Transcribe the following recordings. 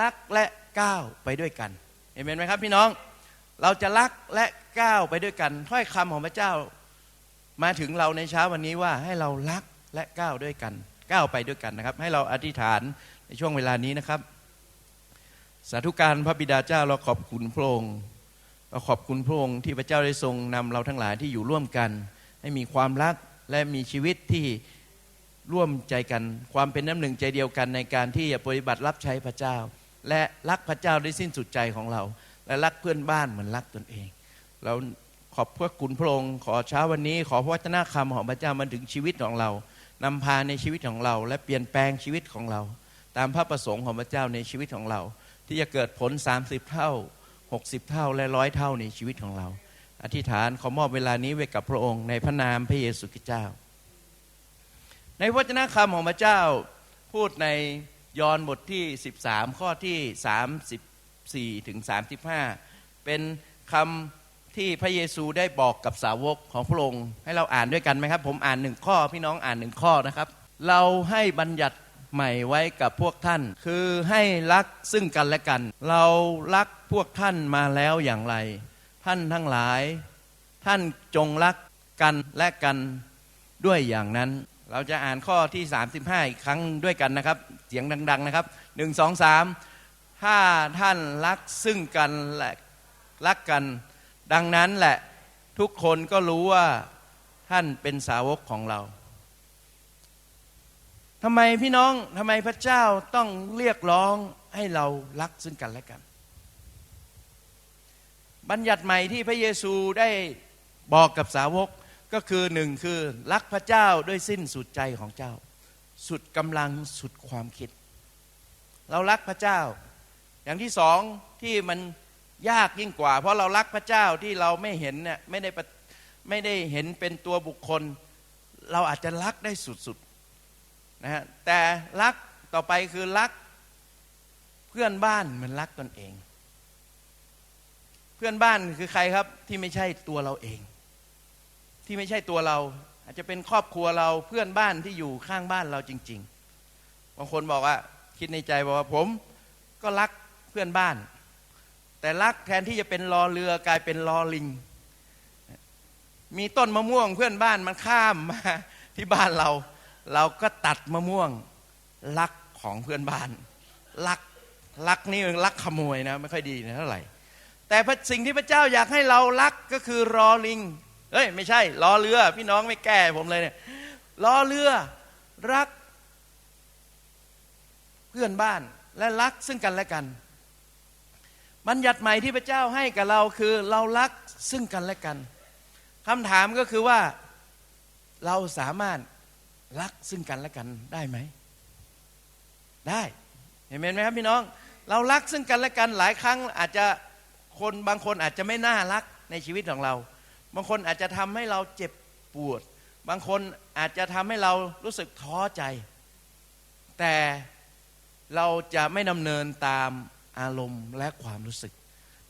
รักและก้าวไปด้วยกัน เห็นไหมครับพี่น้อง เราจะรักและก้าวไปด้วยกัน ถ้อยคำของพระเจ้า มาถึงเราในเช้าวันนี้ว่าให้เรารักและก้าวด้วยกัน ก้าวไปด้วยกันนะครับ ให้เราอธิษฐานในช่วงเวลานี้นะครับ สาธุการพระบิดาเจ้าเราขอบคุณพระองค์เราขอบคุณพระองค์ที่พระเจ้าได้ทรงนำเราทั้งหลายที่อยู่ร่วมกัน ให้มีความรักและมีชีวิตที่ร่วมใจกัน ความเป็นน้ำหนึ่งใจเดียวกันในการที่จะปฏิบัติรับใช้พระเจ้า และรักพระเจ้าได้สิ้นสุดใจของเรา และรักเพื่อนบ้านเหมือนรักตนเอง เราขอบพระคุณพระองค์ขอเช้าวันนี้ ขอพระวจนะคำของพระเจ้ามาถึงชีวิตของเรานำพาในชีวิตของเรา และเปลี่ยนแปลงชีวิตของเรา ตามพระประสงค์ของพระเจ้าในชีวิตของเรา ที่จะเกิดผล 30 เท่า 60 เท่าและร้อยเท่าในชีวิตของเรา อธิษฐานขอมอบเวลานี้ไว้กับพระองค์ในพระนามพระเยซูคริสต์เจ้า ในพระวจนะคำของพระเจ้าพูดใน ยอห์นบทที่ 13 ข้อที่ 34 ถึง 35 เป็นคำที่พระเยซูได้บอกกับสาวกของพระองค์ให้เราอ่านด้วยกันไหมครับ ผมอ่านหนึ่งข้อพี่น้องอ่านหนึ่งข้อนะครับ เราให้บัญญัติใหม่ไว้กับพวกท่าน คือให้รักซึ่งกันและกัน เรารักพวกท่านมาแล้วอย่างไร ท่านทั้งหลาย ท่านจงรักกันและกันด้วยอย่างนั้น เราจะอ่านข้อที่ 35 อีกครั้งด้วยกันนะครับ เสียงดัง ๆ นะครับหนึ่งสองสามถ้าท่านรักซึ่งกันและรักกัน ดังนั้นแหละทุกคนก็รู้ว่าท่านเป็นสาวกของเราทำไมพี่น้องทำไมพระเจ้าต้องเรียกร้องให้เรารักซึ่งกันและกัน บัญญัติใหม่ที่พระเยซูได้บอกกับสาวก ก็คือหนึ่งคือรักพระเจ้าด้วยสิ้นสุดใจของเจ้า สุดกำลังสุดความคิด เรารักพระเจ้า อย่างที่สองที่มันยากยิ่งกว่า เพราะเรารักพระเจ้าที่เราไม่เห็นเนี่ยไม่ได้ไม่ได้เห็นเป็นตัวบุคคล เราอาจจะรักได้สุดๆนะฮะแต่รักต่อไปคือรักเพื่อนบ้านเหมือนรักตนเอง เพื่อนบ้านคือใครครับที่ไม่ใช่ตัวเราเอง ที่ไม่ใช่ตัวเรา อาจจะเป็นครอบครัวเราเพื่อนบ้านที่อยู่ข้างบ้านเราจริง ๆ บางคนบอกว่า คิดในใจบอกว่าผมก็รักเพื่อนบ้าน แต่รักแทนที่จะเป็นรอเรือกลายเป็นรอลิง มีต้นมะม่วงเพื่อนบ้านมันข้ามมาที่บ้านเรา เราก็ตัดมะม่วงรักของเพื่อนบ้านรักรักนี่รักขโมยนะไม่ค่อยดีนะเท่าไหร่แต่สิ่งที่พระเจ้าอยากให้เรารักก็คือรอลิง เอ้ยไม่ใช่รอเรือ พี่น้องไม่แก้ผมเลยเนี่ยรอเรือรัก เพื่อนบ้านและรักซึ่งกันและกัน บัญญัติใหม่ที่พระเจ้าให้กับเราคือเรารักซึ่งกันและกันคำถามก็คือว่าเราสามารถรักซึ่งกันและกันได้ไหม ได้เห็นไหมครับพี่น้อง เรารักซึ่งกันและกันหลายครั้งอาจจะคนบางคนอาจจะไม่น่ารักในชีวิตของเรา บางคนอาจจะทำให้เราเจ็บปวด บางคนอาจจะทำให้เรารู้สึกท้อใจ แต่เราจะไม่ดำเนินตามอารมณ์และความรู้สึก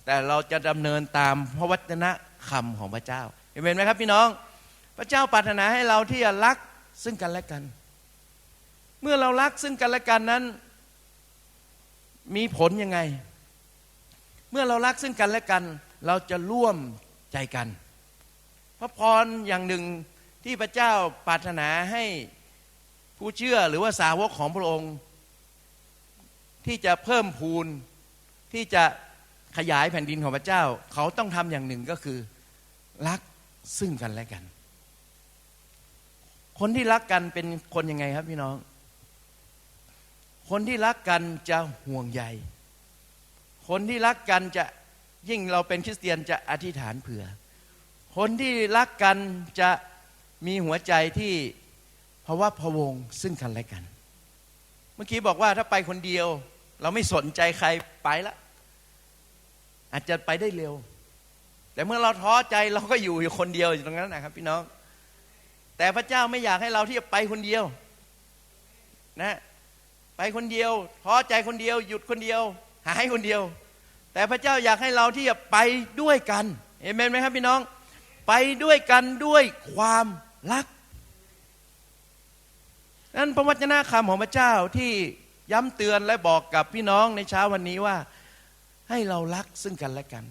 แต่เราจะดำเนินตามพระวจนะคำของพระเจ้าเห็นไหมครับพี่น้อง พระเจ้าปรารถนาให้เราที่จะรักซึ่งกันและกัน เมื่อเรารักซึ่งกันและกันนั้น มีผลยังไง เมื่อเรารักซึ่งกันและกัน เราจะร่วมใจกัน พระพรอย่างหนึ่งที่พระเจ้าปรารถนาให้ผู้เชื่อหรือว่าสาวกของพระองค์ ที่จะเพิ่มพูนที่จะขยายแผ่นดินของพระเจ้า เขาต้องทำอย่างหนึ่งก็คือรักซึ่งกันและกัน คนที่รักกันเป็นคนยังไงครับพี่น้อง คนที่รักกันจะห่วงใย คนที่รักกันจะยิ่งเราเป็นคริสเตียนจะอธิษฐานเผื่อ คนที่รักกันจะมีหัวใจที่ภาวะพวงซึ่งกันและกัน เมื่อกี้บอกว่าถ้าไปคนเดียว เราไม่สนใจใครไปละ อาจจะไปได้เร็ว แต่เมื่อเราท้อใจเราก็อยู่อยู่คนเดียวอยู่ตรงนั้นนะครับ พี่น้อง แต่พระเจ้าไม่อยากให้เราที่จะไปคนเดียว นะ ไปคนเดียวท้อใจคนเดียว หยุดคนเดียว หายคนเดียว แต่พระเจ้าอยากให้เราที่จะไปด้วยกันเอเมนไหมครับพี่น้อง ไปด้วยกันด้วยความรักนั้นพระวจนะคำของพระเจ้าที่ย้ำเตือนและบอกกับพี่น้องในเช้าวันนี้ว่า ให้เรารักซึ่งกันและกัน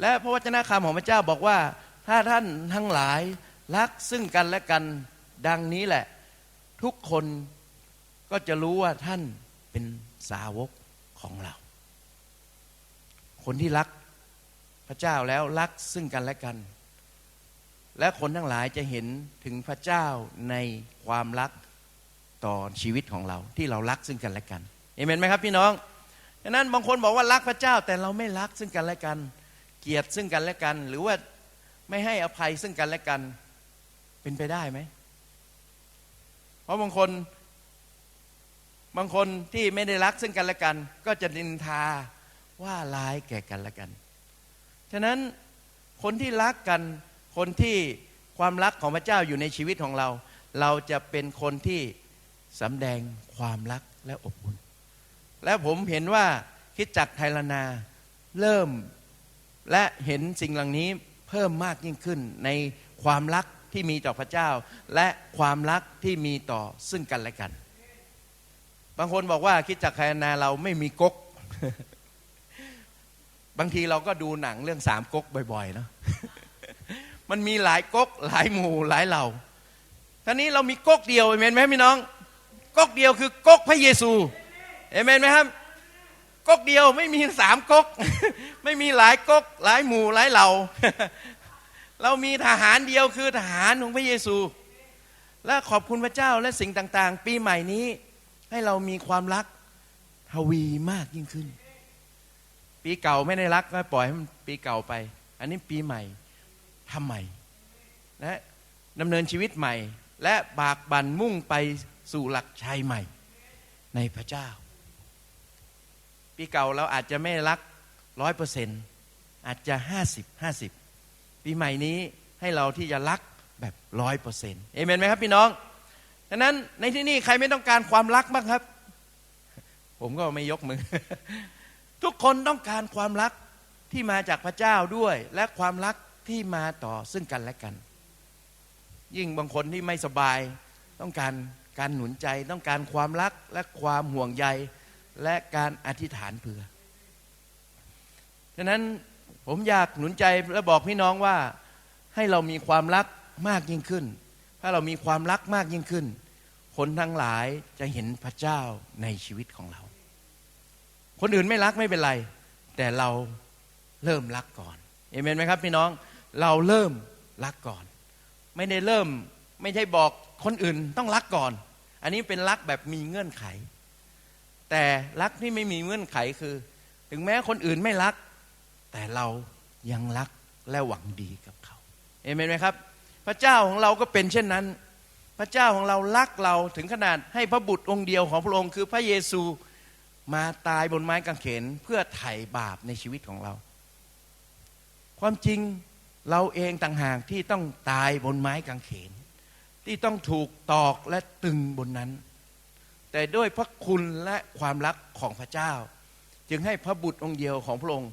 และพระวจนะคำของพระเจ้าบอกว่า ถ้าท่านทั้งหลายรักซึ่งกันและกันดังนี้แหละ ทุกคนก็จะรู้ว่าท่านเป็นสาวกของเรา คนที่รักพระเจ้าแล้วรักซึ่งกันและกัน และคนทั้งหลายจะเห็นถึงพระเจ้าในความรักต่อชีวิตของเราที่เรารักซึ่งกันและกันเอเมนไหมครับพี่น้องดังนั้นบางคนบอกว่ารักพระเจ้าแต่เราไม่รักซึ่งกันและกัน เกลียดซึ่งกันและกัน หรือว่าไม่ให้อภัยซึ่งกันและกันเป็นไปได้ไหม เพราะบางคนบางคนที่ไม่ได้รักซึ่งกันและกัน ก็จะนินทาว่าร้ายแก่กันและกัน ฉะนั้นคนที่รักกัน คนที่ความรักของพระเจ้าอยู่ในชีวิตของเรา เราจะเป็นคนที่สำแดงความรักและอบอุ่น และผมเห็นว่าคิดจักรไทยลนาเริ่มและเห็นสิ่งเหล่านี้เพิ่มมากยิ่งขึ้นในความรักที่มีต่อพระเจ้า และความรักที่มีต่อซึ่งกันและกัน บางคนบอกว่าคิดจักรไทยลนาเราไม่มีก๊กบางทีเราก็ดูหนังเรื่องสามก๊กบ่อยๆเนาะ มันมีหลายก๊กหลายหมู่หลายเหล่าท่านี้เรามีก๊กเดียวเอเมนไหมพี่น้องก๊กเดียวคือก๊กพระเยซูเอเมนไหมครับก๊กเดียวไม่มีสามก๊กไม่มีหลายก๊กหลายหมู่หลายเหล่า เรามีทหารเดียวคือทหารของพระเยซู และขอบคุณพระเจ้าและสิ่งต่างๆ ปีใหม่นี้ให้เรามีความรักทวีมากยิ่งขึ้น ปีเก่าไม่ได้รักก็ปล่อยให้มันปีเก่าไป อันนี้ปีใหม่ ทำใหม่และดำเนินชีวิตใหม่ และบากบั่นมุ่งไปสู่หลักชัยใหม่ ในพระเจ้า ปีเก่าเราอาจจะไม่รักร้อยเปอร์เซ็นต์อาจจะห้าสิบห้าสิบปีใหม่นี้ให้เราที่จะรักแบบร้อยเปอร์เซ็นต์เอเมนไหมครับพี่น้องดังนั้นในที่นี่ใครไม่ต้องการความรักบ้างครับ ผมก็ไม่ยกมือ ทุกคนต้องการความรักที่มาจากพระเจ้าด้วย และความรัก ที่มาต่อซึ่งกันและกัน ยิ่งบางคนที่ไม่สบาย ต้องการการหนุนใจต้องการความรักและความห่วงใยและการอธิษฐานเผื่อฉะนั้นผมอยากหนุนใจและบอกพี่น้องว่าให้เรามีความรักมากยิ่งขึ้น ถ้าเรามีความรักมากยิ่งขึ้น คนทั้งหลายจะเห็นพระเจ้าในชีวิตของเรา คนอื่นไม่รักไม่เป็นไร แต่เราเริ่มรักก่อนเอเมนไหมครับพี่น้อง เราเริ่มรักก่อน ไม่ได้เริ่มไม่ใช่บอกคนอื่นต้องรักก่อน อันนี้เป็นรักแบบมีเงื่อนไข แต่รักที่ไม่มีเงื่อนไขคือ ถึงแม้คนอื่นไม่รัก แต่เรายังรักและหวังดีกับเขาเอเมนไหมครับ พระเจ้าของเราก็เป็นเช่นนั้น พระเจ้าของเรารักเราถึงขนาดให้พระบุตรองค์เดียวของพระองค์คือพระเยซูมาตายบนไม้กางเขนเพื่อไถ่บาปในชีวิตของเรา ความจริง เราเองต่างหากที่ต้องตายบนไม้กางเขน ที่ต้องถูกตอกและตึงบนนั้น แต่ด้วยพระคุณและความรักของพระเจ้า จึงให้พระบุตรองค์เดียวของพระองค์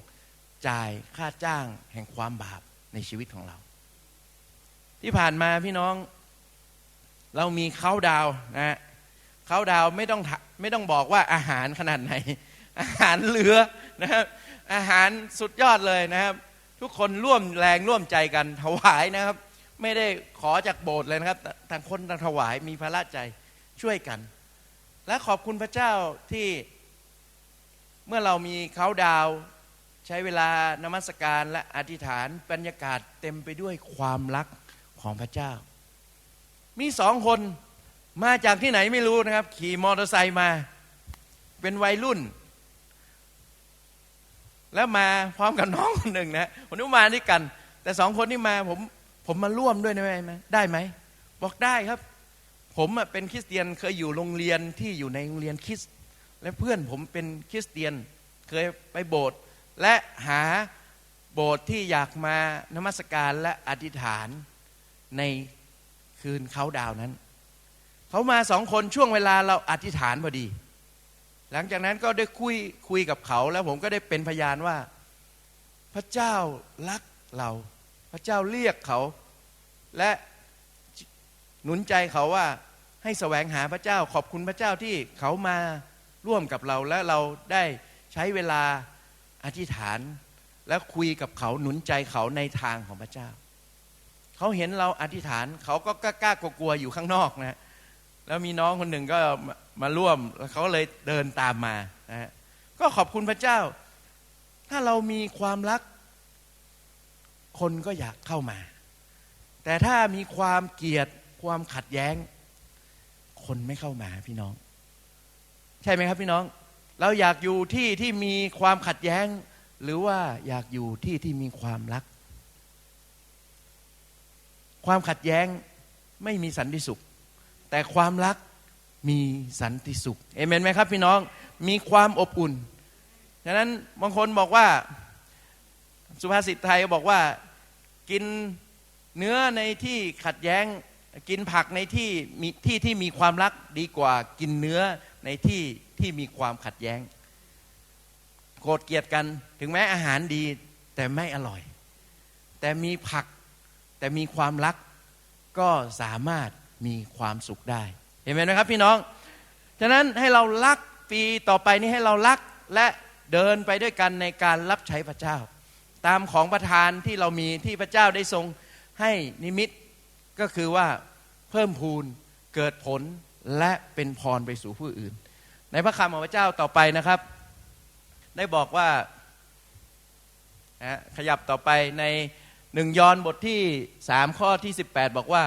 จ่ายค่าจ้างแห่งความบาปในชีวิตของเรา ที่ผ่านมาพี่น้อง เรามีเขาดาวนะเขาดาวไม่ต้องไม่ต้องบอกว่าอาหารขนาดไหน อาหารเหลือนะครับอาหารสุดยอดเลยนะครับ ทุกคนร่วมแรงร่วมใจกันถวายนะครับ ไม่ได้ขอจากโบสถ์เลยนะครับต่างคนต่างถวายมีพระราชใจช่วยกัน และขอบคุณพระเจ้าที่เมื่อเรามีเขาดาวใช้เวลานมัสการและอธิษฐานบรรยากาศเต็มไปด้วยความรักของพระเจ้า มีสองคนมาจากที่ไหนไม่รู้นะครับ ขี่มอเตอร์ไซค์มา เป็นวัยรุ่น แล้วมาพร้อมกับน้องคนหนึ่งนะคนนี้มาด้วยกัน แต่สองคนที่มาผมผมมาร่วมด้วยได้ไหมได้ไหมบอกได้ครับ ผมเป็นคริสเตียนเคยอยู่โรงเรียนที่อยู่ในโรงเรียนคริสและเพื่อนผมเป็นคริสเตียนเคยไปโบสถ์และหาโบสถ์ที่อยากมานมัสการและอธิษฐานในคืนเขาดาวนั้น เขามาสองคนช่วงเวลาเราอธิษฐานพอดี หลังจากนั้นก็ได้คุยคุยกับเขาแล้วผมก็ได้เป็นพยานว่า พระเจ้ารักเรา พระเจ้าเรียกเขา และหนุนใจเขาว่าให้แสวงหาพระเจ้าขอบคุณพระเจ้าที่เขามาร่วมกับเราและเราได้ใช้เวลาอธิษฐาน และคุยกับเขาหนุนใจเขาในทางของพระเจ้า เขาเห็นเราอธิษฐาน เขาก็กล้ากลัวๆอยู่ข้างนอกนะ แล้วมีน้องคนหนึ่งก็มาร่วมแล้วเขาเลยเดินตามมานะฮะก็ขอบคุณพระเจ้า ถ้าเรามีความรัก คนก็อยากเข้ามา แต่ถ้ามีความเกลียดความขัดแย้ง คนไม่เข้ามาพี่น้อง ใช่ไหมครับพี่น้อง เราอยากอยู่ที่ที่มีความขัดแย้ง หรือว่าอยากอยู่ที่ที่มีความรัก ความขัดแย้งไม่มีสันติสุข แต่ความรักมีสันติสุขเอเมนไหมครับ พี่น้องมีความอบอุ่นฉะนั้นบางคนบอกว่าสุภาษิตไทยบอกว่ากินเนื้อในที่ขัดแย้งกินผักในที่มีที่ที่มีความรักดีกว่ากินเนื้อในที่ที่มีความขัดแย้ง โกรธเกลียดกันถึงแม้อาหารดีแต่ไม่อร่อย แต่มีผักแต่มีความรักก็สามารถ มีความสุขได้ เห็นไหมนะครับพี่น้อง ฉะนั้นให้เรารักปีต่อไปนี้ให้เรารักและเดินไปด้วยกันในการรับใช้พระเจ้า ตามของประทานที่เรามีที่พระเจ้าได้ทรงให้นิมิตก็คือว่าเพิ่มพูนเกิดผลและเป็นพรไปสู่ผู้อื่น ในพระคำของพระเจ้าต่อไปนะครับ ได้บอกว่านะขยับต่อไปในหนึ่งยอนบทที่สามข้อที่ 18 บอกว่า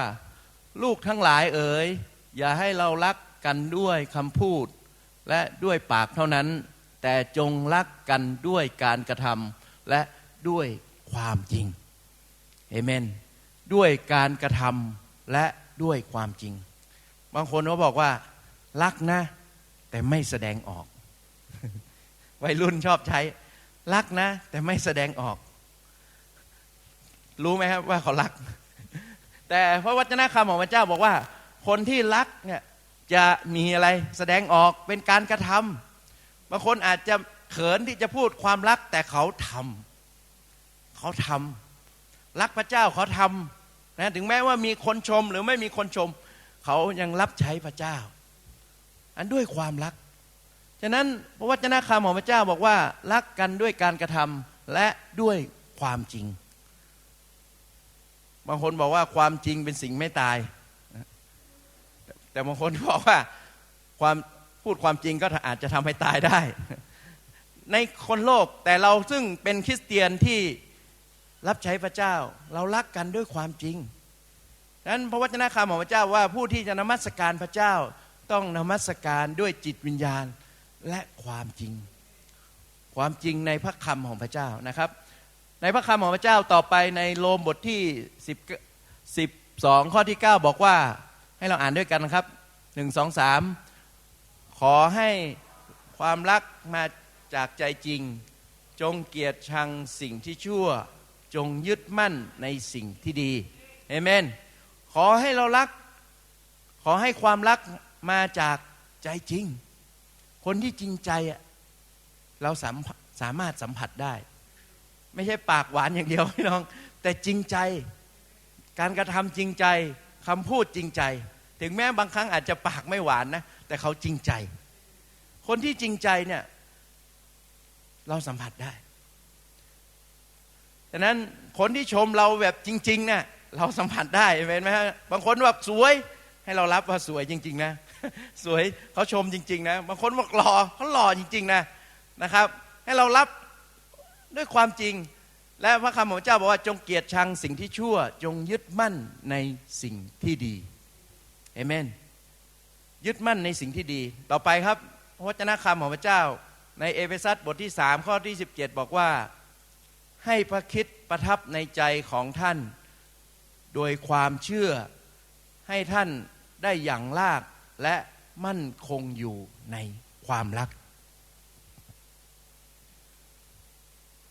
ลูกทั้งหลายเอ๋ยอย่าให้เรารักกันด้วยคำพูด และด้วยปากเท่านั้น แต่จงรักกันด้วยการกระทำและด้วยความจริงเอเมน ด้วยการกระทำและด้วยความจริง บางคนเขาบอกว่า รักนะ แต่ไม่แสดงออก วัยรุ่นชอบใช้ รักนะ แต่ไม่แสดงออก รู้ไหมครับว่าเขารัก แต่พระวจนะคำของพระเจ้าบอกว่า คนที่รักเนี่ยจะมีอะไรแสดงออกเป็นการกระทำบางคนอาจจะเขินที่จะพูดความรักแต่เขาทำเขาทำรักพระเจ้าเขาทำนะถึงแม้ว่ามีคนชมหรือไม่มีคนชม เขายังรับใช้พระเจ้า อันด้วยความรักฉะนั้นพระวจนะคำของพระเจ้าบอกว่า รักกันด้วยการกระทำและด้วยความจริง บางคนบอกว่าความจริงเป็นสิ่งไม่ตาย แต่บางคนบอกว่าความพูดความจริงก็อาจจะทำให้ตายได้ ในคนโลกแต่เราซึ่งเป็นคริสเตียนที่รับใช้พระเจ้า เรารักกันด้วยความจริงนั้นพระวจนะคำของพระเจ้าว่าผู้ที่จะนมัสการพระเจ้าต้องนมัสการด้วยจิตวิญญาณและความจริง ความจริงในพระคำของพระเจ้านะครับ ในพระคำของพระเจ้าต่อไปในโรมบทที่10 12 ข้อที่ 9 บอกว่าให้เราอ่านด้วยกันนะครับหนึ่งสองสามขอให้ความรักมาจากใจจริง จงเกียรติชังสิ่งที่ชั่ว จงยึดมั่นในสิ่งที่ดีเอเมน ขอให้เรารัก ขอให้ความรักมาจากใจจริง คนที่จริงใจเราสามารถสัมผัสได้ ไม่ใช่ปากหวานอย่างเดียวพี่น้อง แต่จริงใจ การกระทำจริงใจคำพูดจริงใจ ถึงแม้บางครั้งอาจจะปากไม่หวานนะ แต่เขาจริงใจ คนที่จริงใจเนี่ยเราสัมผัสได้ดังนั้นคนที่ชมเราแบบจริงๆนี่ยเราสัมผัสได้เห็นไหมฮะบางคนแบบสวยให้เรารับว่าสวยจริง ๆ นะ สวยเขาชมจริง ๆ นะ บางคนบอกหล่อเขาหล่อจริง ๆ นะนะครับ ให้เรารับ ด้วยความจริง และพระคำของเจ้าบอกว่าจงเกียรติชังสิ่งที่ชั่ว จงยึดมั่นในสิ่งที่ดีเอเมน ยึดมั่นในสิ่งที่ดี ต่อไปครับพระวจนะคำของพระเจ้า ในเอเฟซัสบทที่สามข้อที่17 บอกว่า ให้พระคิดประทับในใจของท่าน โดยความเชื่อให้ท่านได้อย่างลากและมั่นคงอยู่ในความรัก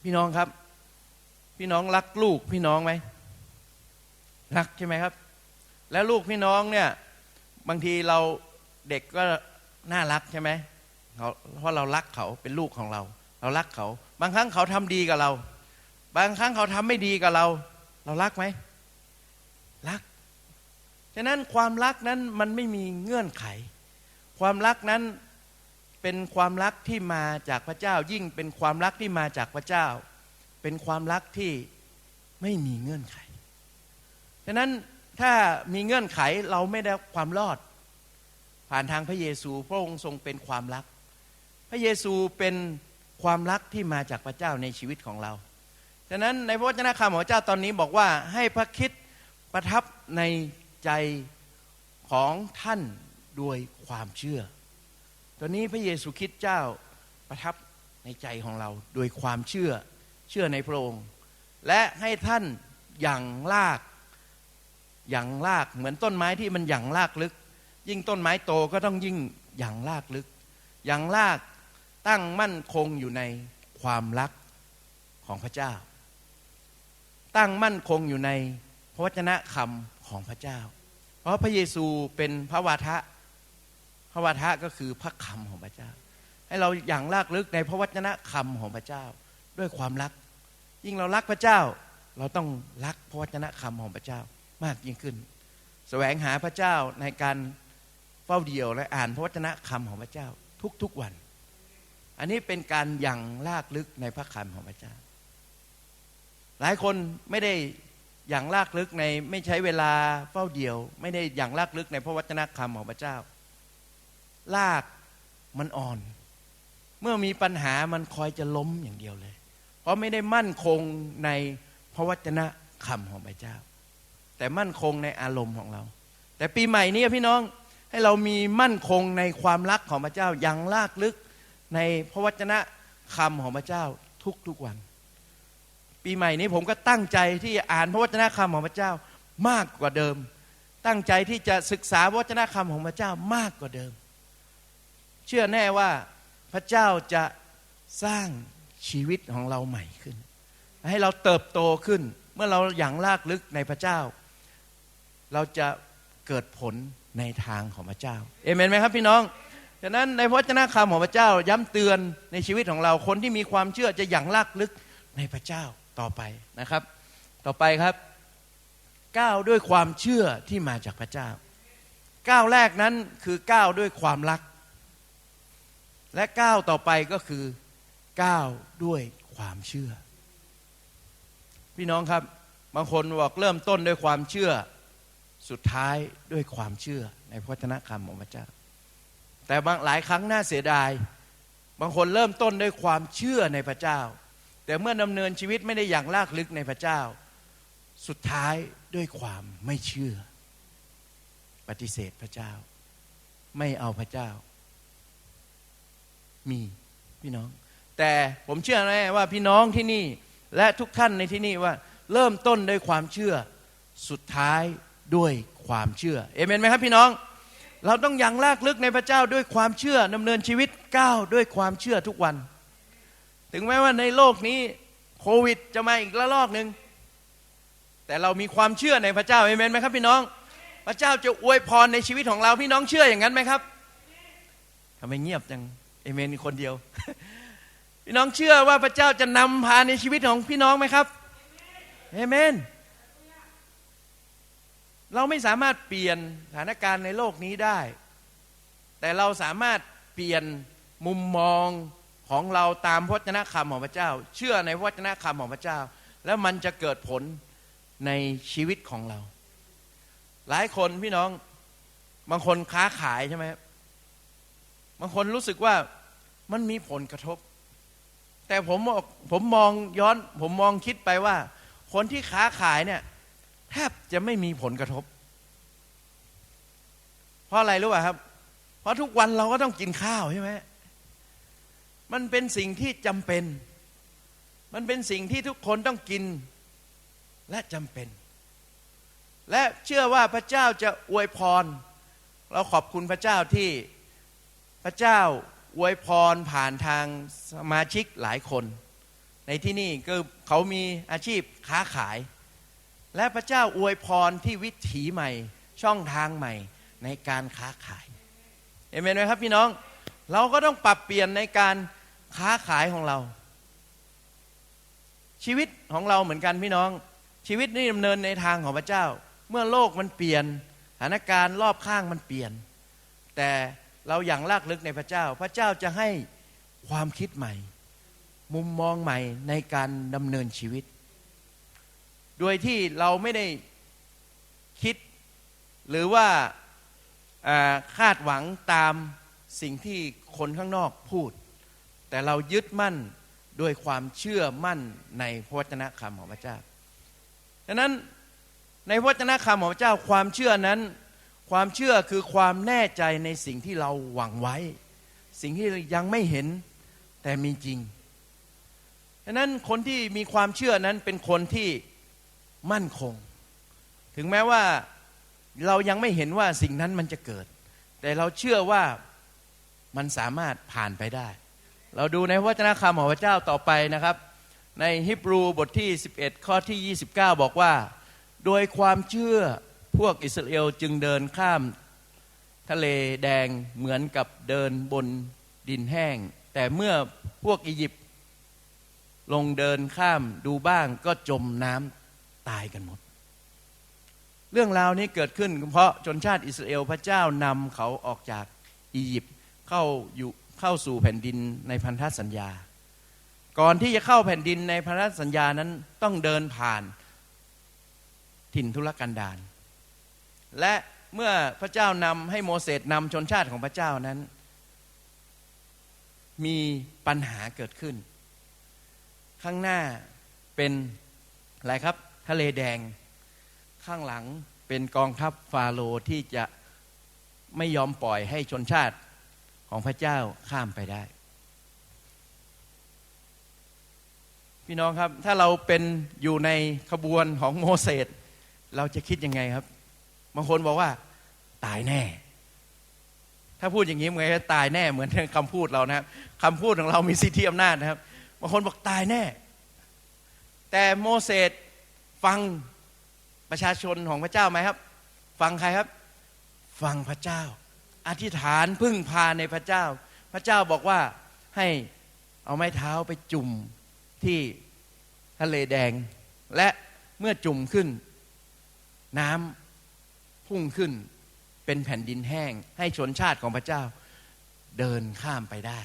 พี่น้องครับ พี่น้องรักลูกพี่น้องไหมรักใช่ไหมครับ แล้วลูกพี่น้องเนี่ยบางทีเราเด็กก็น่ารักใช่ไหมเขาเพราะเรารักเขาเป็นลูกของเรา เรารักเขา บางครั้งเขาทำดีกับเรา บางครั้งเขาทำไม่ดีกับเรา เรารักไหมรักฉะนั้นความรักนั้นมันไม่มีเงื่อนไข ความรักนั้น เป็นความรักที่มาจากพระเจ้า ยิ่งเป็นความรักที่มาจากพระเจ้า เป็นความรักที่ไม่มีเงื่อนไขฉะนั้นถ้ามีเงื่อนไขเราไม่ได้ความรอด ผ่านทางพระเยซู พระองค์ทรงเป็นความรัก พระเยซูเป็นความรักที่มาจากพระเจ้าในชีวิตของเราฉะนั้นในพระวจนะคำของพระเจ้าตอนนี้บอกว่าให้พระคิดประทับในใจของท่านด้วยความเชื่อ ตอนนี้พระเยซูคริดเจ้าประทับในใจของเราโดยความเชื่อเชื่อในพระองค์ และให้ท่านอย่างลากอย่างลากเหมือนต้นไม้ที่มันอย่างลากลึก ยิ่งต้นไม้โตก็ต้องยิ่งอย่างลากลึก อย่างลากตั้งมั่นคงอยู่ในความรักของพระเจ้า ตั้งมั่นคงอยู่ในพระวจนะคำของพระเจ้า เพราะพระเยซูเป็นพระวาทะ ระวาทะก็คือพระคำของพระเจ้า ให้เราอย่างลากลึกในพระวจนะคำของพระเจ้า ด้วยความรัก ยิ่งเรารักพระเจ้า เราต้องรักพระวจนะคำของพระเจ้ามากยิ่งขึ้น แสวงหาพระเจ้าในการเฝ้าเดียวและอ่านพระวจนะคำของพระเจ้า ทุกๆวัน อันนี้เป็นการอยังลากลึกในพระคำของพระเจ้า หลายคนไม่ได้อย่างลากลึกในไม่ใช้เวลาเฝ้าเดียว ไม่ได้อย่างลากลึกในพระวจนะคำของพระเจ้า ลากมันอ่อน เมื่อมีปัญหามันคอยจะล้มอย่างเดียวเลย เพราะไม่ได้มั่นคงในพระวจนะคำของพระเจ้า แต่มั่นคงในอารมณ์ของเรา แต่ปีใหม่นี้พี่น้องให้เรามีมั่นคงในความรักของพระเจ้าอย่างลากลึกในพระวจนะคำของพระเจ้าทุกๆวัน ปีใหม่นี้ผมก็ตั้งใจที่จะอ่านพระวจนะคำของพระเจ้ามากกว่าเดิม ตั้งใจที่จะศึกษาพระวจนะคำของพระเจ้ามากกว่าเดิม เชื่อแน่ว่าพระเจ้าจะสร้างชีวิตของเราใหม่ขึ้น ให้เราเติบโตขึ้น เมื่อเราอย่างลากลึกในพระเจ้า เราจะเกิดผลในทางของพระเจ้าเอเมนไหมครับพี่น้องฉะนั้นในพระวจนะคำของพระเจ้าย้ำเตือนในชีวิตของเราคนที่มีความเชื่อจะอย่างลากลึกในพระเจ้าต่อไปนะครับ ต่อไปครับก้าวด้วยความเชื่อที่มาจากพระเจ้าก้าวแรกนั้นคือก้าวด้วยความรัก และก้าวต่อไปก็คือก้าวด้วยความเชื่อ พี่น้องครับ บางคนบอกเริ่มต้นด้วยความเชื่อ สุดท้ายด้วยความเชื่อในพระวจนะคำของพระเจ้า แต่บางหลายครั้งน่าเสียดาย บางคนเริ่มต้นด้วยความเชื่อในพระเจ้า แต่เมื่อดำเนินชีวิตไม่ได้อย่างลากลึกในพระเจ้า สุดท้ายด้วยความไม่เชื่อ ปฏิเสธพระเจ้า ไม่เอาพระเจ้า มีพี่น้อง แต่ผมเชื่อแน่ว่าพี่น้องที่นี่และทุกท่านในที่นี่ว่า เริ่มต้นด้วยความเชื่อสุดท้ายด้วยความเชื่อเอเมนไหมครับพี่น้อง เราต้องยังลากลึกในพระเจ้าด้วยความเชื่อดำเนินชีวิตก้าวด้วยความเชื่อทุกวัน ถึงแม้ว่าในโลกนี้โควิดจะมาอีกระลอกหนึ่งแต่เรามีความเชื่อในพระเจ้าเอเมนไหมครับพี่น้อง พระเจ้าจะอวยพรในชีวิตของเราพี่น้องเชื่ออย่างนั้นไหมครับทำไมเงียบจัง เอเมนคนเดียว พี่น้องเชื่อว่าพระเจ้าจะนำพาในชีวิตของพี่น้องไหมครับเอเมน เราไม่สามารถเปลี่ยนสถานการณ์ในโลกนี้ได้ แต่เราสามารถเปลี่ยนมุมมองของเราตามพระจนะคำของพระเจ้า เชื่อในพระจนะคำของพระเจ้า แล้วมันจะเกิดผลในชีวิตของเรา หลายคนพี่น้องบางคนค้าขายใช่ไหมครับบางคนรู้สึกว่า มันมีผลกระทบ แต่ผมบอกผมมองย้อน ผมมองคิดไปว่า คนที่ค้าขายเนี่ยแทบจะไม่มีผลกระทบ เพราะอะไรรู้ป่ะครับ เพราะทุกวันเราก็ต้องกินข้าวใช่ไหมมันเป็นสิ่งที่จำเป็น มันเป็นสิ่งที่ทุกคนต้องกินและจำเป็น และเชื่อว่าพระเจ้าจะอวยพร เราขอบคุณพระเจ้าที่พระเจ้า อวยพรผ่านทางสมาชิกหลายคน ในที่นี่ก็เขามีอาชีพค้าขาย และพระเจ้าอวยพรที่วิถีใหม่ ช่องทางใหม่ในการค้าขายเห็นไหมครับพี่น้อง เราก็ต้องปรับเปลี่ยนในการค้าขายของเรา ชีวิตของเราเหมือนกันพี่น้อง ชีวิตนี่ดำเนินในทางของพระเจ้า เมื่อโลกมันเปลี่ยนสถานการณ์รอบข้างมันเปลี่ยน แต่ เราอย่างลากลึกในพระเจ้า พระเจ้าจะให้ความคิดใหม่ มุมมองใหม่ในการดำเนินชีวิต โดยที่เราไม่ได้คิดหรือว่าอ่าคาดหวังตามสิ่งที่คนข้างนอกพูด แต่เรายึดมั่นด้วยความเชื่อมั่นในพระวจนะคำของพระเจ้าดังนั้นในพระวจนะคำของพระเจ้าความเชื่อนั้น ความเชื่อคือความแน่ใจในสิ่งที่เราหวังไว้ สิ่งที่ยังไม่เห็นแต่มีจริงดังนั้นคนที่มีความเชื่อนั้นเป็นคนที่มั่นคง ถึงแม้ว่าเรายังไม่เห็นว่าสิ่งนั้นมันจะเกิด แต่เราเชื่อว่ามันสามารถผ่านไปได้ เราดูในพระวจนะคำของพระเจ้าต่อไปนะครับ ในฮิบรูบทที่ 11 ข้อที่ 29 บอกว่า โดยความเชื่อ พวกอิสราเอลจึงเดินข้ามทะเลแดงเหมือนกับเดินบนดินแห้ง แต่เมื่อพวกอียิปต์ลงเดินข้ามดูบ้างก็จมน้ำตายกันหมด เรื่องราวนี้เกิดขึ้นเพราะชนชาติอิสราเอลพระเจ้านำเขาออกจากอียิปต์เข้าอยู่เข้าสู่แผ่นดินในพันธสัญญา ก่อนที่จะเข้าแผ่นดินในพันธสัญญานั้นต้องเดินผ่านถิ่นทุรกันดาร และเมื่อพระเจ้านำให้โมเสสนำชนชาติของพระเจ้านั้น มีปัญหาเกิดขึ้น ข้างหน้าเป็นอะไรครับทะเลแดง ข้างหลังเป็นกองทัพฟาโรห์ที่จะไม่ยอมปล่อยให้ชนชาติของพระเจ้าข้ามไปได้ พี่น้องครับถ้าเราเป็นอยู่ในขบวนของโมเสสเราจะคิดยังไงครับ บางคนบอกว่า ตายแน่ ถ้าพูดอย่างนี้เหมือนตายแน่เหมือนคำพูดเรานะครับคำพูดของเรามีสิทธิอำนาจนะครับบางคนบอกตายแน่ แต่โมเสสฟังประชาชนของพระเจ้าไหมครับ ฟังใครครับ ฟังพระเจ้า อธิษฐานพึ่งพาในพระเจ้า พระเจ้าบอกว่าให้เอาไม้เท้าไปจุ่มที่ทะเลแดง และเมื่อจุ่มขึ้น น้ำ พุ่งขึ้นเป็นแผ่นดินแห้ง ให้ชนชาติของพระเจ้าเดินข้ามไปได้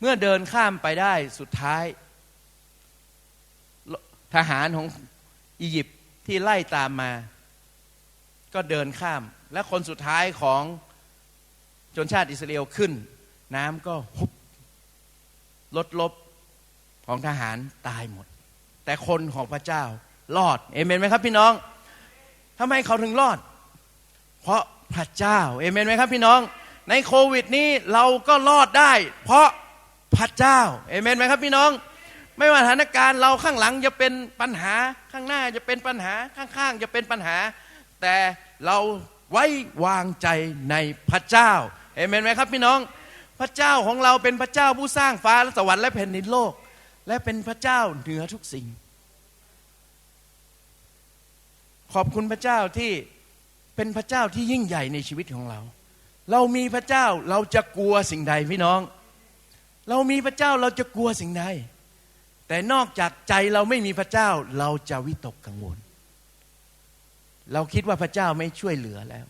เมื่อเดินข้ามไปได้สุดท้าย ทหารของอียิปต์ที่ไล่ตามมา ก็เดินข้าม และคนสุดท้ายของชนชาติอิสราเอลขึ้น น้ำก็ฮุบลดลบของทหารตายหมด แต่คนของพระเจ้ารอด เอเมนไหมครับพี่น้อง ทำไมเขาถึงรอด เพราะพระเจ้าเอเมนไหมครับพี่น้อง ในโควิดนี้เราก็รอดได้ เพราะพระเจ้าเอเมนไหมครับพี่น้อง ไม่ว่าสถานการณ์เราข้างหลังจะเป็นปัญหาข้างหน้าจะเป็นปัญหาข้างๆจะเป็นปัญหา แต่เราไว้วางใจในพระเจ้าเอเมนไหมครับพี่น้อง พระเจ้าของเราเป็นพระเจ้าผู้สร้างฟ้าและสวรรค์และแผ่นดินโลก และเป็นพระเจ้าเหนือทุกสิ่ง ขอบคุณพระเจ้าที่เป็นพระเจ้าที่ยิ่งใหญ่ในชีวิตของเรา เรามีพระเจ้าเราจะกลัวสิ่งใดพี่น้อง เรามีพระเจ้าเราจะกลัวสิ่งใด แต่นอกจากใจเราไม่มีพระเจ้าเราจะวิตกกังวล เราคิดว่าพระเจ้าไม่ช่วยเหลือแล้ว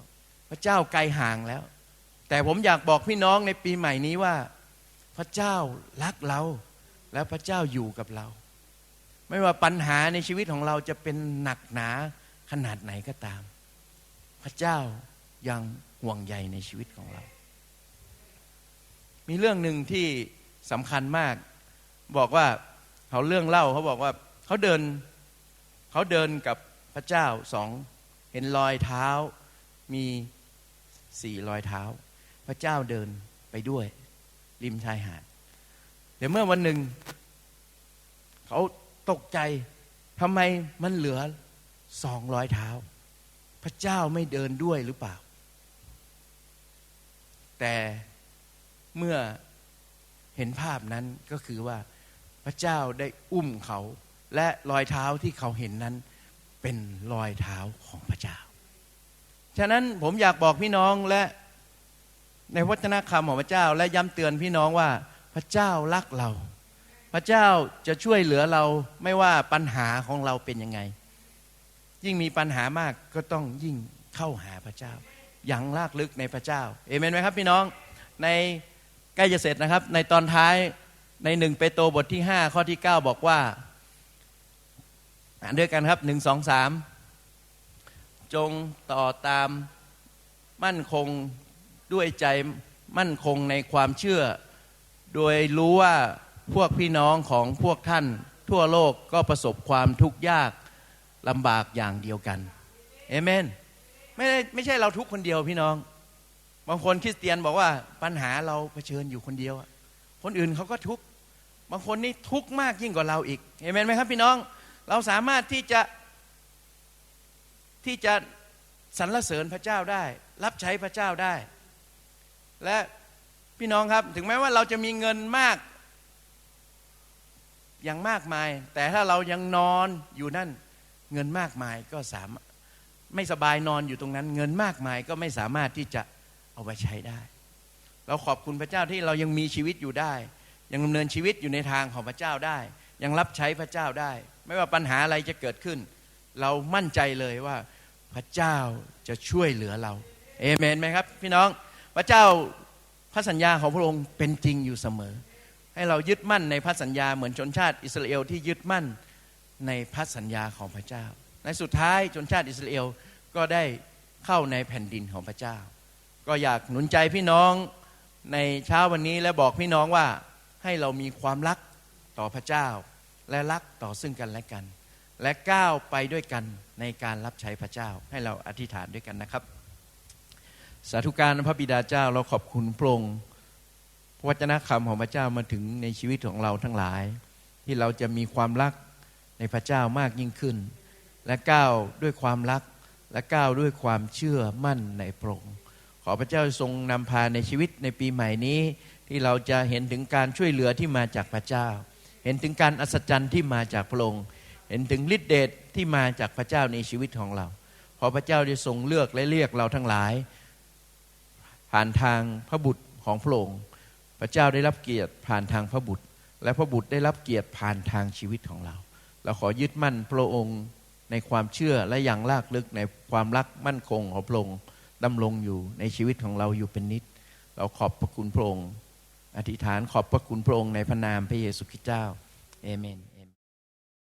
พระเจ้าไกลห่างแล้ว แต่ผมอยากบอกพี่น้องในปีใหม่นี้ว่า พระเจ้ารักเรา และพระเจ้าอยู่กับเรา ไม่ว่าปัญหาในชีวิตของเราจะเป็นหนักหนา นาดไหนก็ตาม พระเจ้ายังห่วงใยในชีวิตของเรา มีเรื่องหนึ่งที่สำคัญมาก บอกว่าเขาเรื่องเล่าเขาบอกว่าเขาเดินเขาเดินกับพระเจ้าสองเห็นรอยเท้ามีสี่รอยเท้า พระเจ้าเดินไปด้วย ริมชายหาดเดี๋ยวเมื่อวันหนึ่งเขาตกใจทำไมมันเหลือ สองร้อยเท้า พระเจ้าไม่เดินด้วยหรือเปล่า แต่เมื่อเห็นภาพนั้นก็คือว่าพระเจ้าได้อุ้มเขา และรอยเท้าที่เขาเห็นนั้นเป็นรอยเท้าของพระเจ้า ฉะนั้นผมอยากบอกพี่น้องและในวัฒนธรรมของพระเจ้าและย้ำเตือนพี่น้องว่าพระเจ้ารักเรา พระเจ้าจะช่วยเหลือเราไม่ว่าปัญหาของเราเป็นยังไง ยิ่งมีปัญหามากก็ต้องยิ่งเข้าหาพระเจ้า อย่างลากลึกในพระเจ้าเอเมนไหมครับพี่น้องในใกล้จะเสร็จนะครับ ในตอนท้ายในหนึ่งเปโตรบทที่ 5 ข้อที่ 9 บอกว่า อ่านด้วยกันครับหนึ่งสองสามจงต่อตามมั่นคงด้วยใจมั่นคงในความเชื่อ โดยรู้ว่าพวกพี่น้องของพวกท่านทั่วโลกก็ประสบความทุกข์ยาก ลำบากอย่างเดียวกันเอเมนไม่ได้ไม่ใช่เราทุกคนเดียวพี่น้อง บางคนคริสเตียนบอกว่าปัญหาเราเผชิญอยู่คนเดียว คนอื่นเขาก็ทุกข์บางคนนี่ทุกข์มากยิ่งกว่าเราอีกเอเมนไหมครับพี่น้อง เราสามารถที่จะที่จะสรรเสริญพระเจ้าได้ รับใช้พระเจ้าได้ และพี่น้องครับถึงแม้ว่าเราจะมีเงินมาก อย่างมากมาย แต่ถ้าเรายังนอนอยู่นั่น เงินมากมายก็สามารถไม่สบายนอนอยู่ตรงนั้น เงินมากมายก็ไม่สามารถที่จะเอาไปใช้ได้ เราขอบคุณพระเจ้าที่เรายังมีชีวิตอยู่ได้ ยังดำเนินชีวิตอยู่ในทางของพระเจ้าได้ ยังรับใช้พระเจ้าได้ ไม่ว่าปัญหาอะไรจะเกิดขึ้น เรามั่นใจเลยว่าพระเจ้าจะช่วยเหลือเราเอเมนไหมครับ พี่น้องพระเจ้าพระสัญญาของพระองค์เป็นจริงอยู่เสมอ ให้เรายึดมั่นในพระสัญญาเหมือนชนชาติอิสราเอลที่ยึดมั่น ในพระสัญญาของพระเจ้า ในสุดท้ายชนชาติอิสราเอลก็ได้เข้าในแผ่นดินของพระเจ้า ก็อยากหนุนใจพี่น้องในเช้าวันนี้และบอกพี่น้องว่าให้เรามีความรักต่อพระเจ้า และรักต่อซึ่งกันและกัน และก้าวไปด้วยกันในการรับใช้พระเจ้า ให้เราอธิษฐานด้วยกันนะครับ สาธุการพระบิดาเจ้าเราขอบคุณพระองค์พระวจนะคำของพระเจ้ามาถึงในชีวิตของเราทั้งหลาย ที่เราจะมีความรัก พระเจ้ามากยิ่งขึ้น และก้าวด้วยความรักและก้าวด้วยความเชื่อมั่นในพระองค์ขอพระเจ้าทรงนำพาในชีวิตในปีใหม่นี้ ที่เราจะเห็นถึงการช่วยเหลือที่มาจากพระเจ้า เห็นถึงการอัศจรรย์ที่มาจากพระองค์เห็นถึงฤทธิเดชที่มาจากพระเจ้าในชีวิตของเราขอพระเจ้าได้ทรงเลือกและเรียกเราทั้งหลาย ผ่านทางพระบุตรของพระองค์พระเจ้าได้รับเกียรติผ่านทางพระบุตร และพระบุตรได้รับเกียรติผ่านทางชีวิตของเรา เราขอยึดมั่นพระองค์ในความเชื่อและอย่างลากลึกในความรักมั่นคงของพระองค์ดำรงอยู่ในชีวิตของเราอยู่เป็นนิด เราขอบพระคุณพระองค์ อธิษฐานขอบพระคุณพระองค์ในพระนามพระเยซูคริสต์เจ้าเอเมน